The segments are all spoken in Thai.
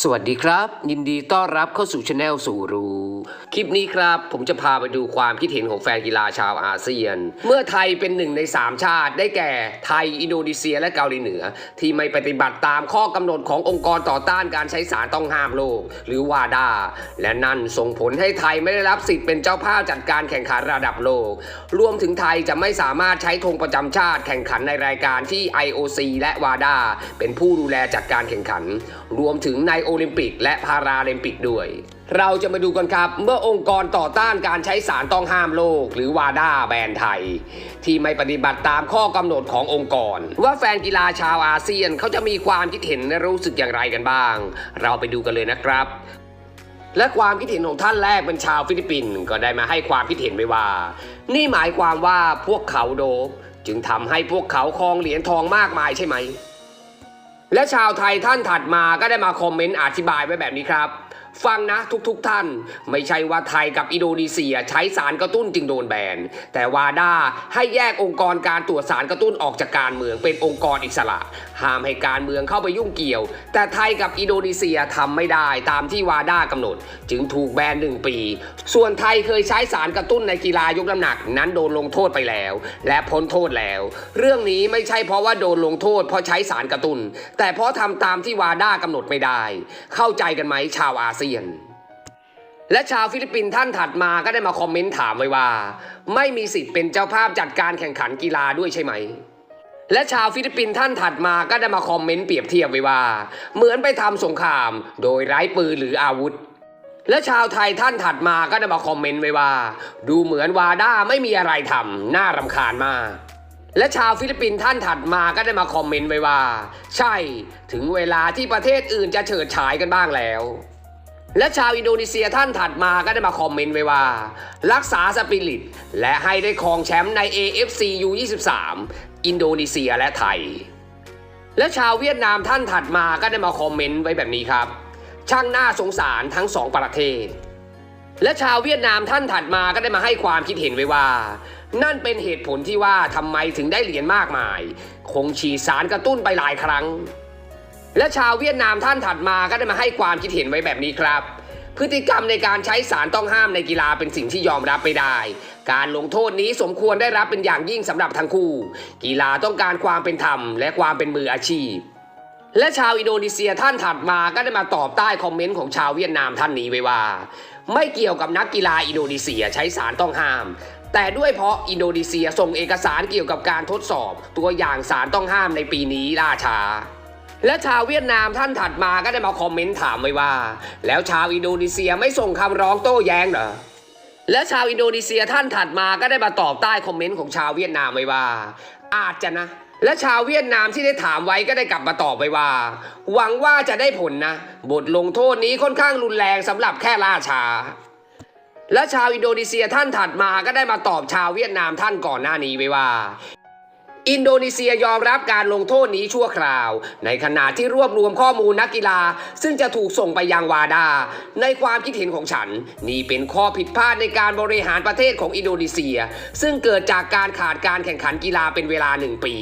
สวัสดีครับ ยินดีต้อนรับเข้าสู่ช anel สู่รู้ คลิปนี้ครับ ผมจะพาไปดูความคิดเห็นของแฟนกีฬาชาวอาเซียน เมื่อไทยเป็นหนึ่งใน 3 ชาติ ได้แก่ไทย อินโดนีเซียและเกาหลีเหนือ ที่ไม่ปฏิบัติตามข้อกำหนดขององค์กรต่อต้านการใช้สารต้องห้ามโลก หรือวาดา และนั่นส่งผลให้ไทยไม่ได้รับสิทธิ์เป็นเจ้าภาพจัดการแข่งขันระดับโลก รวมถึงไทยจะไม่สามารถใช้ธงประจำชาติแข่งขันในรายการที่ IOC และวาดาเป็นผู้ดูแลจัดการแข่งขัน รวมถึงในโอลิมปิกและพาราลิมปิกด้วย เราจะมาดูกันครับ เมื่อองค์กรต่อต้านการใช้สารต้องห้ามโลก หรือวาดาแบนไทย ที่ไม่ปฏิบัติตามข้อกำหนดขององค์กร ว่าแฟนกีฬาชาวอาเซียนเขาจะมีความคิดเห็นและรู้สึกอย่างไรกันบ้าง เราไปดูกันเลยนะครับและความคิดเห็นของท่านแรกเป็นชาวฟิลิปปินส์ก็ได้มาให้ความคิดเห็นไว้ว่า นี่หมายความว่าพวกเขาโดปจึงทำให้พวกเขาครองเหรียญทองมากมายใช่ไหม และชาวไทยท่านถัดมาก็ได้มาคอมเมนต์อธิบายไว้แบบนี้ครับ ฟังนะทุกๆทท่าน ไม่ใช่ว่าไทยกับอินโดนีเซียใช้สารกระตุ้นจึงโดนแบน แต่วาด้าให้แยกองค์กรการตรวจสารกระตุ้นออกจากการเมืองเป็นองค์กรอิสระ ห้ามให้การเมืองเข้าไปยุ่งเกี่ยว แต่ไทยกับอินโดนีเซียทำไม่ได้ตามที่วาด้ากำหนด จึงถูกแบนหนึ่งปี ส่วนไทยเคยใช้สารกระตุ้นในกีฬายกน้ำหนักนั้นโดนลงโทษไปแล้ว และพ้นโทษแล้ว เรื่องนี้ไม่ใช่เพราะว่าโดนลงโทษเพราะใช้สารกระตุ้น แต่เพราะทำตามที่วาด้ากำหนดไม่ได้ เข้าใจกันไหมชาวอาเซียนและชาวฟิลิปปินส์ท่านถัดมาก็ได้มาคอมเมนต์ถามไว้ว่า ไม่มีสิทธิ์เป็นเจ้าภาพจัดการแข่งขันกีฬาด้วยใช่ไหม และชาวฟิลิปปินส์ท่านถัดมาก็ได้มาคอมเมนต์เปรียบเทียบไว้ว่า เหมือนไปทำสงคราม โดยไร้ปืนหรืออาวุธ และชาวไทยท่านถัดมาก็ได้มาคอมเมนต์ไว้ว่า ดูเหมือนวาด้าไม่มีอะไรทำน่ารำคาญมาก และชาวฟิลิปปินส์ท่านถัดมาก็ได้มาคอมเมนต์ไว้ว่า ใช่ ถึงเวลาที่ประเทศอื่นจะเฉิดฉายกันบ้างแล้ว และชาวอินโดนีเซียท่านถัดมาก็ได้มาคอมเมนต์ไว้ว่า รักษาสปิริต และให้ได้ครองแชมป์ใน AFC U23 อินโดนีเซียและไทย และชาวเวียดนามท่านถัดมาก็ได้มาคอมเมนต์ไว้แบบนี้ครับ ช่างน่าสงสารทั้งสองประเทศ และชาวเวียดนามท่านถัดมาก็ได้มาให้ความคิดเห็นไว้ว่า นั่นเป็นเหตุผลที่ว่าทำไมถึงได้เหรียญมากมาย คงฉีดสารกระตุ้นไปหลายครั้ง และชาวเวียดนามท่านถัดมาก็ได้มาให้ความคิดเห็นไว้แบบนี้ครับ พฤติกรรมในการใช้สารต้องห้ามในกีฬาเป็นสิ่งที่ยอมรับไม่ได้ การลงโทษนี้สมควรได้รับเป็นอย่างยิ่งสำหรับทั้งคู่ กีฬาต้องการความเป็นธรรมและความเป็นมืออาชีพ และชาวอินโดนีเซียท่านถัดมาก็ได้มาตอบใต้คอมเมนต์ของชาวเวียดนามท่านนี้ไว้ว่า ไม่เกี่ยวกับนักกีฬาอินโดนีเซียใช้สารต้องห้าม แต่ด้วยเพราะอินโดนีเซียส่งเอกสารเกี่ยวกับการทดสอบ ตัวอย่างสารต้องห้ามในปีนี้ล่าช้า และชาวเวียดนามท่านถัดมาก็ได้มาคอมเมนต์ถามไว้ว่า แล้วชาวอินโดนีเซียไม่ส่งคำร้องโต้แย้งเหรอและชาวอินโดนีเซียท่านถัดมาก็ได้มาตอบใต้คอมเมนต์ของชาวเวียดนามไว้ว่า อาจจะนะ และชาวเวียดนามที่ได้ถามไว้ก็ได้กลับมาตอบไปว่า หวังว่าจะได้ผลนะ บทลงโทษนี้ค่อนข้างรุนแรงสำหรับแค่ล่าช้าและชาวอินโดนีเซียท่านถัดมาก็ได้มาตอบชาวเวียดนามท่านก่อนหน้านี้ไว้ว่า อินโดนีเซียยอมรับการลงโทษนี้ชั่วคราว ในขณะที่รวบรวมข้อมูลนักกีฬา ซึ่งจะถูกส่งไปยังวาดา ในความคิดเห็นของฉัน นี่เป็นข้อผิดพลาดในการบริหารประเทศของอินโดนีเซีย ซึ่งเกิดจากการขาดการแข่งขันกีฬาเป็นเวลาหนึ่งปี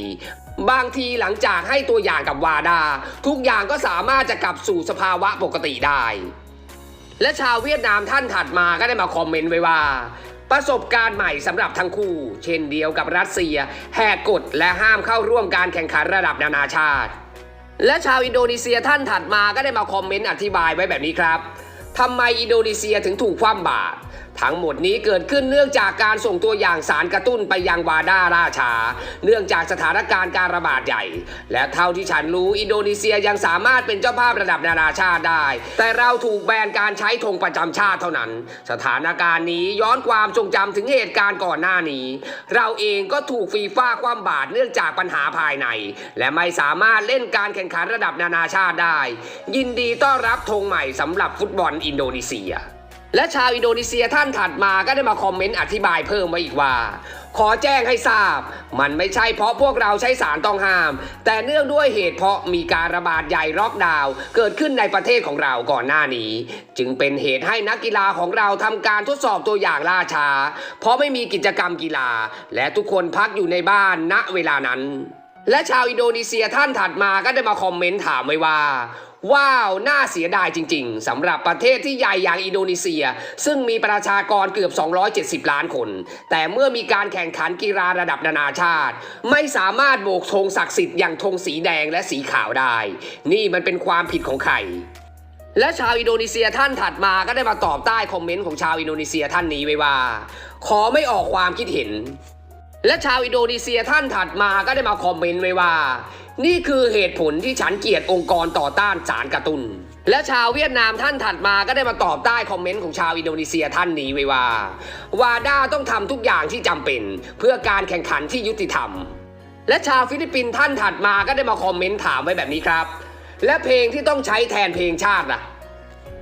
บางทีหลังจากให้ตัวอย่างกับวาดา ทุกอย่างก็สามารถจะกลับสู่สภาวะปกติได้และชาวเวียดนามท่านถัดมาก็ได้มาคอมเมนต์ไว้ว่า ประสบการณ์ใหม่สำหรับทั้งคู่ เช่นเดียวกับรัสเซีย แหกกฎและห้ามเข้าร่วมการแข่งขันระดับนานาชาติ และชาวอินโดนีเซียท่านถัดมาก็ได้มาคอมเมนต์อธิบายไว้แบบนี้ครับทำไมอินโดนีเซียถึงถูกคว่ำบาตร ทั้งหมดนี้เกิดขึ้นเนื่องจากการส่งตัวอย่างสารกระตุ้นไปยังวาดาล่าชา เนื่องจากสถานการณ์การระบาดใหญ่ และเท่าที่ฉันรู้อินโดนีเซียยังสามารถเป็นเจ้าภาพระดับนานาชาติได้ แต่เราถูกแบนการใช้ธงประจำชาติเท่านั้น สถานการณ์นี้ย้อนความทรงจำถึงเหตุการณ์ก่อนหน้านี้ เราเองก็ถูกฟีฟ่าคว่ำบาตรเนื่องจากปัญหาภายใน และไม่สามารถเล่นการแข่งขันระดับนานาชาติได้ ยินดีต้อนรับธงใหม่สำหรับฟุตบอลอินโดนีเซีย และชาวอินโดนีเซียท่านถัดมาก็ได้มาคอมเมนต์อธิบายเพิ่มไว้อีกว่า ขอแจ้งให้ทราบ มันไม่ใช่เพราะพวกเราใช้สารต้องห้าม แต่เนื่องด้วยเหตุเพราะมีการระบาดใหญ่ล็อกดาวน์เกิดขึ้นในประเทศของเราก่อนหน้านี้ จึงเป็นเหตุให้นักกีฬาของเราทำการทดสอบตัวอย่างล่าช้า เพราะไม่มีกิจกรรมกีฬา และทุกคนพักอยู่ในบ้านณเวลานั้นและชาวอินโดนีเซียท่านถัดมาก็ได้มาคอมเมนต์ถามไว้ว่า ว้าว น่าเสียดายจริง ๆสำหรับประเทศที่ใหญ่อย่างอินโดนีเซีย ซึ่งมีประชากรเกือบ 270 ล้านคน แต่เมื่อมีการแข่งขันกีฬาระดับนานาชาติ ไม่สามารถโบกธงศักดิ์สิทธิ์อย่างธงสีแดงและสีขาวได้ นี่มันเป็นความผิดของใครและชาวอินโดนีเซียท่านถัดมาก็ได้มาตอบใต้คอมเมนต์ของชาวอินโดนีเซียท่านนี้ไว้ว่า ขอไม่ออกความคิดเห็น และชาวอินโดนีเซียท่านถัดมาก็ได้มาคอมเมนต์ไว้ว่า นี่คือเหตุผลที่ฉันเกลียดองค์กรต่อต้านสารกระตุน และชาวเวียดนามท่านถัดมาก็ได้มาตอบใต้คอมเมนต์ของชาวอินโดนีเซียท่านนี้ไว้ว่า วาด้าต้องทำทุกอย่างที่จำเป็น เพื่อการแข่งขันที่ยุติธรรม และชาวฟิลิปปินส์ท่านถัดมาก็ได้มาคอมเมนต์ถามไว้แบบนี้ครับ และเพลงที่ต้องใช้แทนเพลงชาติล่ะ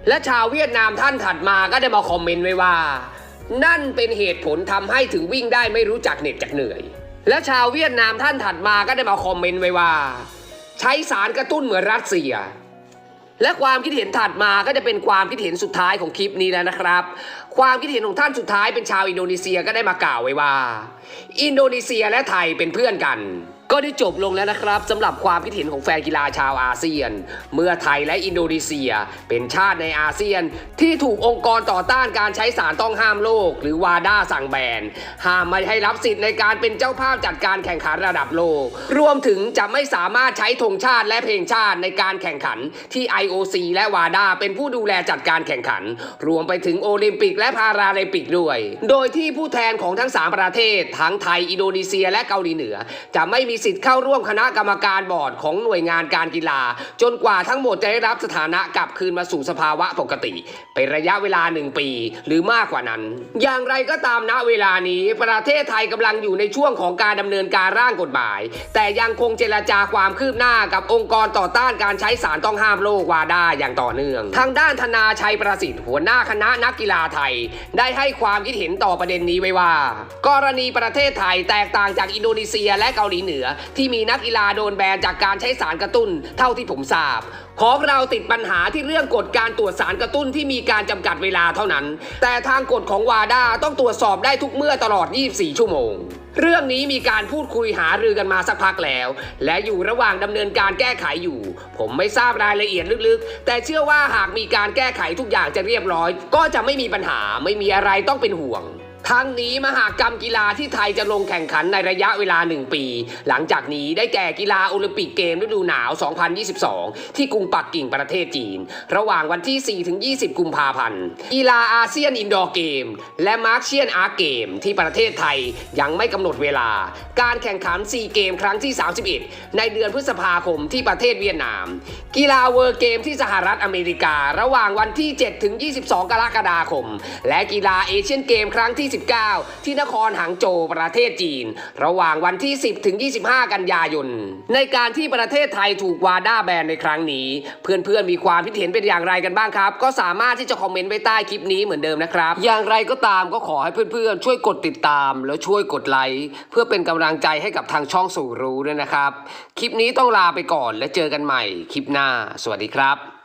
และชาวเวียดนามท่านถัดมาก็ได้มาคอมเมนต์ไว้ว่า นั่นเป็นเหตุผลทำให้ถึงวิ่งได้ไม่รู้จักเหน็ดจักเหนื่อย และชาวเวียดนามท่านถัดมาก็ได้มาคอมเมนต์ไว้ว่า ใช้สารกระตุ้นเหมือนรัสเซีย และความคิดเห็นถัดมาก็จะเป็นความคิดเห็นสุดท้ายของคลิปนี้แล้วนะครับ ความคิดเห็นของท่านสุดท้ายเป็นชาวอินโดนีเซียก็ได้มากล่าวไว้ว่า อินโดนีเซียและไทยเป็นเพื่อนกัน ก็ได้จบลงแล้วนะครับสำหรับความคิดเห็นของแฟนกีฬาชาวอาเซียน เมื่อไทยและอินโดนีเซีย เป็นชาติในอาเซียน ที่ถูกองค์กรต่อต้านการใช้สารต้องห้ามโลก หรือวาด้าสั่งแบนห้ามไม่ให้รับสิทธิ์ในการเป็นเจ้าภาพจัดการแข่งขันระดับโลก รวมถึงจะไม่สามารถใช้ธงชาติและเพลงชาติในการแข่งขันที่ IOC และวาด้าเป็นผู้ดูแลจัดการแข่งขัน รวมไปถึงโอลิมปิกและพาราลิมปิกด้วย โดยที่ผู้แทนของทั้ง 3 ประเทศ ทั้งไทย อินโดนีเซีย และเกาหลีเหนือ จะไม่มีสิทธิ์เข้าร่วมคณะกรรมการบอร์ดของหน่วยงานการกีฬา จนกว่าทั้งหมดจะได้รับสถานะกลับคืนมาสู่สภาวะปกติ เป็นระยะเวลาหนึ่งปี หรือมากกว่านั้น อย่างไรก็ตามณเวลานี้ ประเทศไทยกำลังอยู่ในช่วงของการดำเนินการร่างกฎหมาย แต่ยังคงเจรจาความคืบหน้ากับองค์กรต่อต้านการใช้สารต้องห้ามโลกวาดาอย่างต่อเนื่อง ทางด้านธนาชัยประสิทธิ์หัวหน้าคณะนักกีฬาไทย ได้ให้ความคิดเห็นต่อประเด็นนี้ไว้ว่า กรณีประเทศไทยแตกต่างจากอินโดนีเซียและเกาหลีเหนือที่มีนักกีฬาโดนแบนจากการใช้สารกระตุ้น เท่าที่ผมทราบ ของเราติดปัญหาที่เรื่องกฎการตรวจสารกระตุ้นที่มีการจำกัดเวลาเท่านั้น แต่ทางกฎของวาด้าต้องตรวจสอบได้ทุกเมื่อตลอด 24 ชั่วโมง เรื่องนี้มีการพูดคุยหารือกันมาสักพักแล้ว และอยู่ระหว่างดำเนินการแก้ไขอยู่ ผมไม่ทราบรายละเอียดลึกๆ แต่เชื่อว่าหากมีการแก้ไขทุกอย่างจะเรียบร้อย ก็จะไม่มีปัญหาไม่มีอะไรต้องเป็นห่วง ทั้งนี้มหากรรมกีฬาที่ไทยจะลงแข่งขันในระยะเวลา 1 ปี หลังจากนี้ได้แก่กีฬาโอลิมปิกเกมฤดูหนาว 2022 ที่กรุงปักกิ่งประเทศจีน ระหว่างวันที่ 4 ถึง 20 กุมภาพันธ์ กีฬาอาเซียนอินดอร์เกม และมาร์คเชียนอาร์เกม ที่ประเทศไทยยังไม่กำหนดเวลา การแข่งขัน 4 เกมครั้งที่ 31 ในเดือนพฤษภาคมที่ประเทศเวียดนาม กีฬาเวิร์เกมที่สหรัฐอเมริกา ระหว่างวันที่ 7 ถึง 22 กรกฎาคม และกีฬาเอเชียนเกมครั้งที่19 ที่นครหางโจวประเทศจีน ระหว่างวันที่ 10 ถึง 25 กันยายน ในการที่ประเทศไทยถูกวาด้าแบนในครั้งนี้ เพื่อนๆมีความคิดเห็นเป็นอย่างไรกันบ้างครับ ก็สามารถที่จะคอมเมนต์ไว้ใต้คลิปนี้เหมือนเดิมนะครับ อย่างไรก็ตามก็ขอให้เพื่อนๆ ช่วยกดติดตาม แล้วช่วยกดไลค์เพื่อเป็นกำลังใจให้กับทางช่องสู่รู้ด้วยนะครับ คลิปนี้ต้องลาไปก่อนและเจอกันใหม่คลิปหน้า สวัสดีครับ